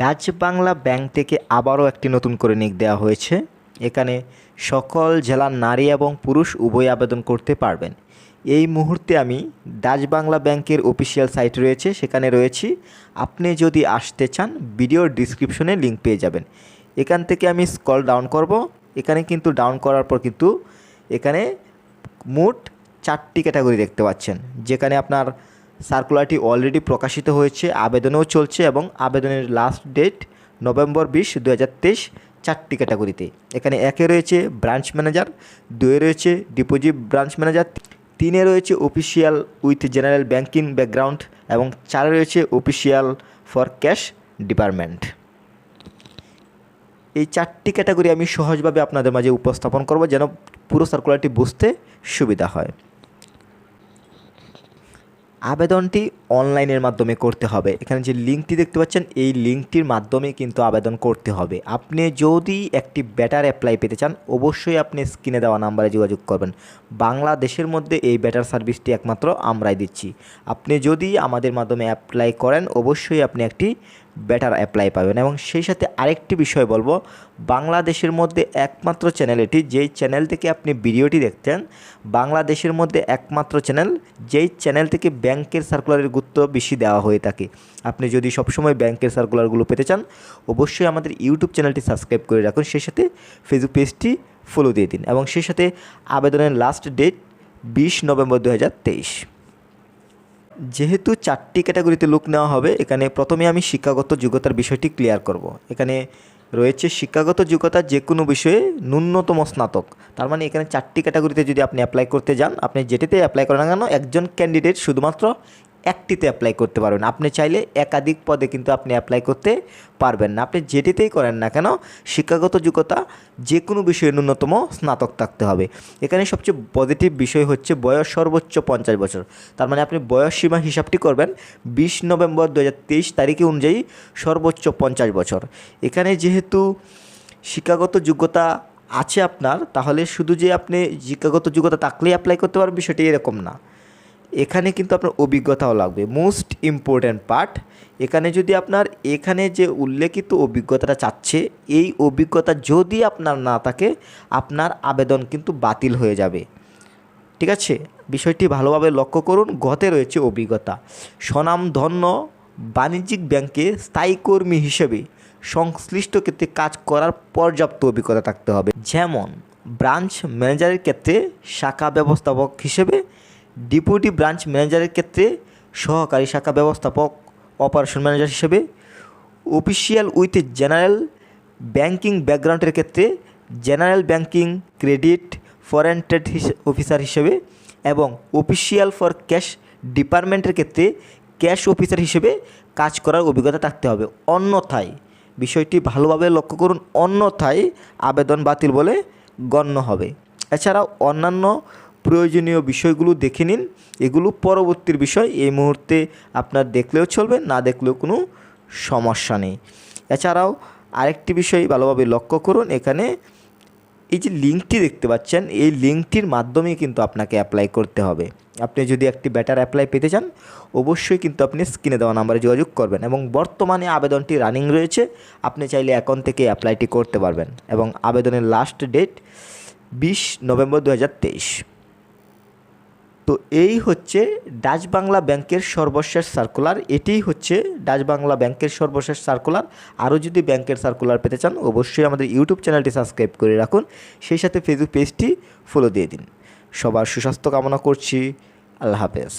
Dutch Bangla bank থেকে আবারও একটি নতুন করে নিক দেওয়া হয়েছে। এখানে সকল জেলার নারী এবং পুরুষ উভয় আবেদন করতে পারবেন। এই মুহূর্তে আমি ডাচ বাংলা ব্যাংকের অফিসিয়াল সাইট রয়েছে, সেখানে রয়েছি। আপনি যদি আসতে চান, ভিডিওর ডিসক্রিপশনে লিঙ্ক পেয়ে যাবেন। এখান থেকে আমি স্কল ডাউন করব। এখানে কিন্তু ডাউন করার পর কিন্তু এখানে মোট চারটি ক্যাটাগরি দেখতে পাচ্ছেন, যেখানে আপনার সার্কুলারটি অলরেডি প্রকাশিত হয়েছে, আবেদনও চলছে এবং আবেদনের লাস্ট ডেট নভেম্বর বিশ দু হাজার তেইশ চারটি ক্যাটাগরিতে এখানে একে রয়েছে ব্রাঞ্চ ম্যানেজার দুয়ে রয়েছে ডিপোজিট ব্রাঞ্চ ম্যানেজার তিনে রয়েছে official with general banking background এবং চারে রয়েছে অফিসিয়াল ফর ক্যাশ ডিপার্টমেন্ট এই চারটি ক্যাটাগরি আমি সহজভাবে আপনাদের মাঝে উপস্থাপন করব যেন পুরো সার্কুলারটি বুঝতে সুবিধা হয়। আবেদনটি অনলাইনের মাধ্যমে করতে হবে। এখানে যে লিঙ্কটি দেখতে পাচ্ছেন, এই লিঙ্কটির মাধ্যমে কিন্তু আবেদন করতে হবে। আপনি যদি একটি ব্যাটার অ্যাপ্লাই পেতে চান, অবশ্যই আপনি স্ক্রিনে দেওয়া নাম্বারে যোগাযোগ করবেন। বাংলাদেশের মধ্যে এই ব্যাটার সার্ভিসটি একমাত্র আমরাই দিচ্ছি। আপনি যদি আমাদের মাধ্যমে অ্যাপ্লাই করেন, অবশ্যই আপনি একটি ব্যাটার অ্যাপ্লাই পাবেন। এবং সেই সাথে আরেকটি বিষয় বলব, বাংলাদেশের মধ্যে একমাত্র চ্যানেল এটি, যেই চ্যানেল থেকে আপনি ভিডিওটি দেখতেন, বাংলাদেশের মধ্যে একমাত্র চ্যানেল যেই চ্যানেল থেকে ব্যাংকের সার্কুলারের গুরুত্ব বেশি দেওয়া হয়ে থাকে। আপনি যদি সবসময় ব্যাংকের সার্কুলারগুলো পেতে চান, অবশ্যই আমাদের ইউটিউব চ্যানেলটি সাবস্ক্রাইব করে রাখুন। সেই সাথে ফেসবুক পেজটি ফলো দিয়ে দিন এবং সেই সাথে আবেদনের লাস্ট ডেট বিশ নভেম্বর দু হাজার তেইশ। যেহেতু চারটি ক্যাটাগরিতে লোক নেওয়া হবে, এখানে প্রথমে আমি শিক্ষাগত যোগ্যতার বিষয়টি ক্লিয়ার করব। এখানে রয়েছে শিক্ষাগত যোগ্যতা যে কোনো বিষয়ে ন্যূনতম স্নাতক। তার মানে এখানে চারটি ক্যাটাগরিতে যদি আপনি অ্যাপ্লাই করতে যান, আপনি যেটিতে অ্যাপ্লাই করেন না কেন, একজন ক্যান্ডিডেট শুধুমাত্র একটিতে অ্যাপ্লাই করতে পারবেন। আপনি চাইলে একাধিক পদে কিন্তু আপনি অ্যাপ্লাই করতে পারবেন না। আপনি যেটিতেই করেন না কেন, শিক্ষাগত যোগ্যতা যে কোনো বিষয়ে ন্যূনতম স্নাতক থাকতে হবে। এখানে সবচেয়ে পজিটিভ বিষয় হচ্ছে বয়স সর্বোচ্চ পঞ্চাশ বছর। তার মানে আপনি বয়স সীমা হিসাবটি করবেন। বিশ নভেম্বর দু হাজার তেইশ তারিখে অনুযায়ী সর্বোচ্চ পঞ্চাশ বছর। এখানে যেহেতু শিক্ষাগত যোগ্যতা আছে আপনার, তাহলে শুধু যে আপনি শিক্ষাগত যোগ্যতা থাকলেই অ্যাপ্লাই করতে পারবেন, বিষয়টি এরকম না। এখানে কিন্তু আপনার অভিজ্ঞতাও লাগবে। মোস্ট ইম্পর্ট্যান্ট পার্ট এখানে যদি আপনার, এখানে যে উল্লেখিত অভিজ্ঞতাটা চাচ্ছে, এই অভিজ্ঞতা যদি আপনার না থাকে, আপনার আবেদন কিন্তু বাতিল হয়ে যাবে। ঠিক আছে? বিষয়টি ভালোভাবে লক্ষ্য করুন, গতে রয়েছে অভিজ্ঞতা। স্বনামধন্য বাণিজ্যিক ব্যাংকে স্থায়ী কর্মী হিসেবে সংশ্লিষ্ট ক্ষেত্রে কাজ করার পর্যাপ্ত অভিজ্ঞতা থাকতে হবে। যেমন, ব্রাঞ্চ ম্যানেজারের ক্ষেত্রে শাখা ব্যবস্থাপক হিসেবে ডিপুটি ব্রাঞ্চ ম্যানেজারের ক্ষেত্রে সহকারী শাখা ব্যবস্থাপক, অপারেশন ম্যানেজার হিসেবে, অফিসিয়াল উইথ জেনারেল ব্যাংকিং ব্যাকগ্রাউন্ডের ক্ষেত্রে general banking, credit, foreign trade officer হিসেবে এবং অফিসিয়াল ফর ক্যাশ ডিপার্টমেন্টের ক্ষেত্রে ক্যাশ অফিসার হিসেবে কাজ করার অভিজ্ঞতা থাকতে হবে। অন্যথায়, বিষয়টি ভালোভাবে লক্ষ্য করুন, অন্যথায় আবেদন বাতিল বলে গণ্য হবে। এছাড়াও অন্যান্য প্রয়োজনীয় বিষয়গুলো দেখে নিন। এগুলো পরবর্তীর বিষয়। এই মুহূর্তে আপনার দেখলেও চলবে, না দেখলেও কোনো সমস্যা নেই। এছাড়াও আরেকটি বিষয় ভালোভাবে লক্ষ্য করুন। এখানে এই যে লিঙ্কটি দেখতে পাচ্ছেন, এই লিঙ্কটির মাধ্যমেই কিন্তু আপনাকে অ্যাপ্লাই করতে হবে। আপনি যদি একটি ব্যাটার অ্যাপ্লাই পেতে চান, অবশ্যই কিন্তু আপনি স্ক্রিনে দেওয়া নাম্বারে যোগাযোগ করবেন এবং বর্তমানে আবেদনটি রানিং রয়েছে। আপনি চাইলে এখন থেকে অ্যাপ্লাইটি করতে পারবেন এবং আবেদনের লাস্ট ডেট বিশ নভেম্বর দু হাজার তেইশ। তো এই হচ্ছে ডাচ বাংলা ব্যাংকের সর্বশেষ সার্কুলার এটিই হচ্ছে ডাচ বাংলা ব্যাংকের সর্বশেষ সার্কুলার আরও যদি ব্যাংকের সার্কুলার পেতে চান, অবশ্যই আমাদের ইউটিউব চ্যানেলটি সাবস্ক্রাইব করে রাখুন। সেই সাথে ফেসবুক পেজটি ফলো দিয়ে দিন। সবার সুস্বাস্থ্য কামনা করছি। আল্লাহ হাফেজ।